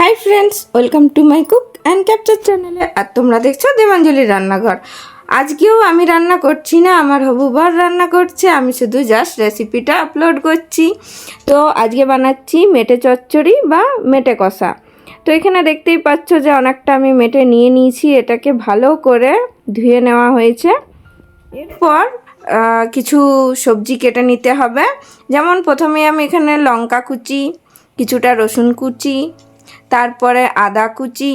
Hi friends welcome to my cook and capture চ্যানেলে আর তোমরা দেখছ দেবাঞ্জলির রান্নাঘর। আজকেও আমি রান্না করছি না, আমার হবুবার রান্না করছে, আমি শুধু জাস্ট রেসিপিটা আপলোড করছি। তো আজকে বানাচ্ছি মেটে চচ্চড়ি বা মেটে কষা। তো এখানে দেখতেই পাচ্ছ যে অনেকটা আমি মেটে নিয়ে নিয়েছি, এটাকে ভালো করে ধুয়ে নেওয়া হয়েছে। এরপর কিছু সবজি কেটে নিতে হবে। যেমন প্রথমে আমি এখানে লঙ্কা কুচি, কিছুটা রসুন কুচি তারপরে আদা কুচি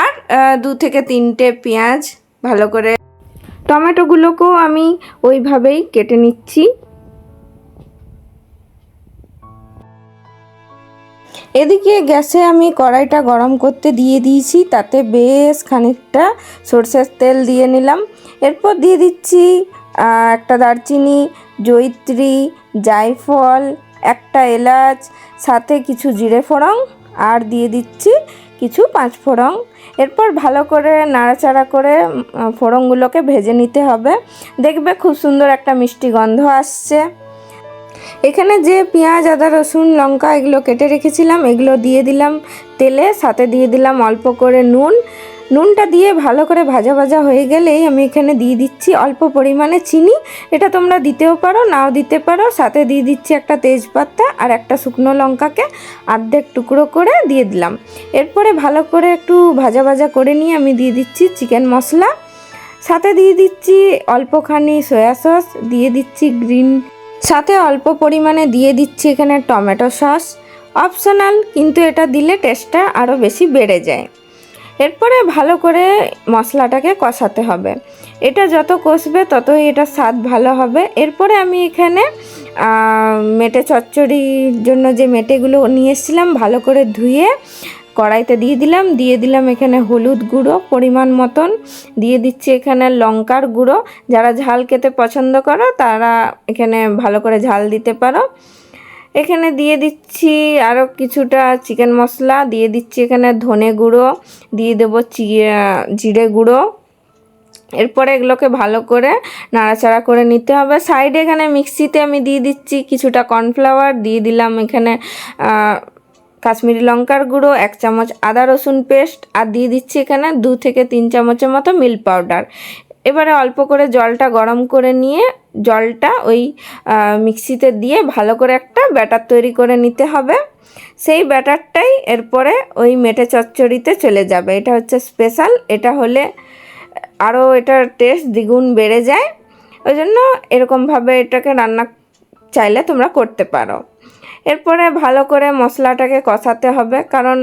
আর দু থেকে তিনটে পেঁয়াজ ভালো করে টমেটোগুলোকেও আমি ওইভাবেই কেটে নিচ্ছি। এদিকে গ্যাসে আমি কড়াইটা গরম করতে দিয়ে দিয়েছি, তাতে বেশ খানিকটা সর্ষের তেল দিয়ে নিলাম। এরপর দিয়ে দিচ্ছি একটা দারচিনি, জয়িত্রী, জায়ফল, একটা এলাচ, সাথে কিছু জিরে ফোড়ং আর দিয়ে দিচ্ছি কিছু পাঁচ ফোড়ন। এরপর ভালো করে নাড়াচাড়া করে ফোড়নগুলোকে ভেজে নিতে হবে। দেখবে খুব সুন্দর একটা মিষ্টি গন্ধ আসছে। এখানে যে পেঁয়াজ, আদা, রসুন, লঙ্কা এগুলো কেটে রেখেছিলাম, এগুলো দিয়ে দিলাম তেলে, সাথে দিয়ে দিলাম অল্প করে নুন। নুনটা দিয়ে ভালো করে ভাজা ভাজা হয়ে গেলেই আমি এখানে দিয়ে দিচ্ছি অল্প পরিমাণে চিনি। এটা তোমরা দিতেও পারো, নাও দিতে পারো। সাথে দিয়ে দিচ্ছি একটা তেজপাতা আর একটা শুকনো লঙ্কাকে আর্ধেক টুকরো করে দিয়ে দিলাম। এরপরে ভালো করে একটু ভাজা ভাজা করে নিয়ে আমি দিয়ে দিচ্ছি চিকেন মশলা। সাথে দিয়ে দিচ্ছি অল্পখানি সয়া সস, দিয়ে দিচ্ছি গ্রিন। সাথে অল্প পরিমাণে দিয়ে দিচ্ছি এখানে টমেটো সস। অপশনাল, কিন্তু এটা দিলে টেস্টটা আরও বেশি বেড়ে যায়। এরপরে ভালো করে মশলাটাকে কষাতে হবে। এটা যত কষবে ততই এটা স্বাদ ভালো হবে। এরপরে আমি এখানে মেটে চচ্চড়ির জন্য যে মেটেগুলো নিয়ে এসেছিলাম, ভালো করে ধুয়ে কড়াইতে দিয়ে দিলাম। দিয়ে দিলাম এখানে হলুদ গুঁড়ো পরিমাণ মতন। দিয়ে দিচ্ছি এখানে লঙ্কার গুঁড়ো। যারা ঝাল খেতে পছন্দ করো, তারা এখানে ভালো করে ঝাল দিতে পারো। এখানে দিয়ে দিচ্ছি আরও কিছুটা চিকেন মশলা, দিয়ে দিচ্ছি এখানে ধনে গুঁড়ো, দিয়ে দেবো জিরে গুঁড়ো। এরপরে এগুলোকে ভালো করে নাড়াচাড়া করে নিতে হবে। সাইডে এখানে মিক্সিতে আমি দিয়ে দিচ্ছি কিছুটা কর্নফ্লাওয়ার, দিয়ে দিলাম এখানে কাশ্মীরি লঙ্কার গুঁড়ো, এক চামচ আদা রসুন পেস্ট, আর দিয়ে দিচ্ছি এখানে দু থেকে তিন চামচের মতো মিল্ক পাউডার। এবারে অল্প করে জলটা গরম করে নিয়ে জলটা ওই মিক্সিতে দিয়ে ভালো করে একটা ব্যাটার তৈরি করে নিতে হবে। সেই ব্যাটারটাই এরপরে ওই মেটে চচ্চড়িতে চলে যাবে। এটা হচ্ছে স্পেশাল। এটা হলে আরও এটার টেস্ট দ্বিগুণ বেড়ে যায়। ওই জন্য এরকমভাবে এটাকে রান্না চাইলে তোমরা করতে পারো। এরপরে ভালো করে মশলাটাকে কষাতে হবে। কারণ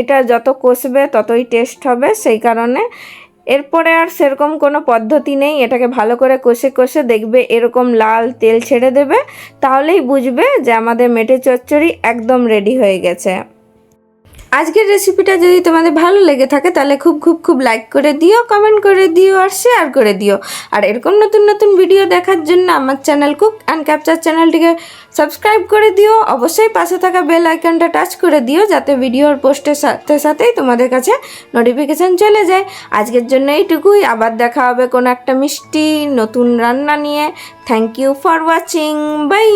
এটা যত কষবে ততই টেস্ট হবে। সেই কারণে এরপরে আর সেরকম কোনো পদ্ধতি নেই, এটাকে ভালো করে কষে কষে দেখবে এরকম লাল তেল ছেড়ে দেবে, তাহলেই বুঝবে যে আমাদের মেটে চচ্চড়ি একদম রেডি হয়ে গেছে। আজকের রেসিপিটা যদি তোমাদের ভালো লেগে থাকে, তাহলে খুব খুব খুব লাইক করে দিও কমেন্ট করে দিও আর শেয়ার করে দিও। আর এরকম নতুন নতুন ভিডিও দেখার জন্য আমার চ্যানেল কুক অ্যান্ড ক্যাপচার চ্যানেলটিকে সাবস্ক্রাইব করে দিও। অবশ্যই পাশে থাকা বেল আইকনটা টাচ করে দিও, যাতে ভিডিওর পোস্টের সাথে, সাথেই তোমাদের কাছে নোটিফিকেশান চলে যায়। আজকের জন্য এইটুকুই। আবার দেখা হবে কোনো একটা মিষ্টি, নতুন রান্না নিয়ে। Thank you for watching bye